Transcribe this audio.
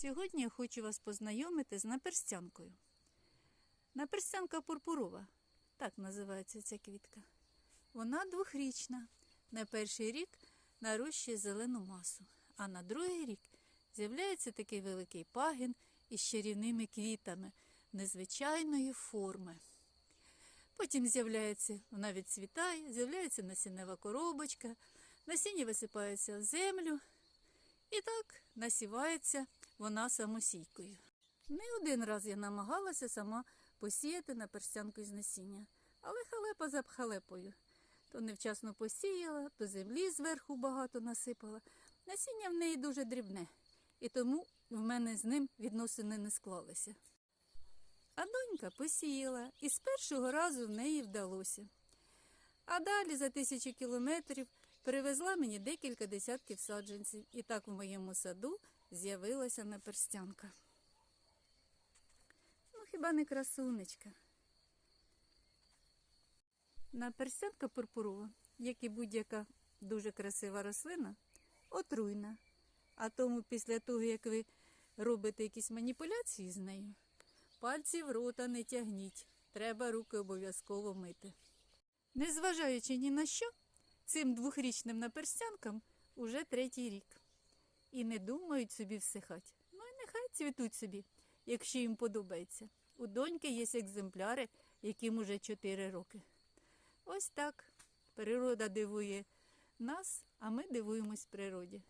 Сьогодні я хочу вас познайомити з наперстянкою. Наперстянка пурпурова, так називається ця квітка. Вона двохрічна. На перший рік нарощує зелену масу, а на другий рік з'являється такий великий пагін із чарівними квітами незвичайної форми. Потім з'являється, вона відцвітає, з'являється насіннева коробочка, насіння висипається в землю, і так насівається вона самосійкою. Не один раз я намагалася сама посіяти на перстянку із насіння, але халепа за халепою. То невчасно посіяла, то землі зверху багато насипала. Насіння в неї дуже дрібне, і тому в мене з ним відносини не склалися. А донька посіяла, і з першого разу в неї вдалося. А далі за тисячі кілометрів привезла мені декілька десятків саджанців, і так в моєму саду з'явилася наперстянка. Ну, хіба не красунечка? Наперстянка пурпурова, як і будь-яка дуже красива рослина, отруйна. А тому після того, як ви робите якісь маніпуляції з нею, пальців рота не тягніть. Треба руки обов'язково мити. Незважаючи ні на що, цим двохрічним наперстянкам уже третій рік. І не думають собі всихать. Ну і нехай цвітуть собі, якщо їм подобається. У доньки є екземпляри, яким уже 4 роки. Ось так. Природа дивує нас, а ми дивуємось природі.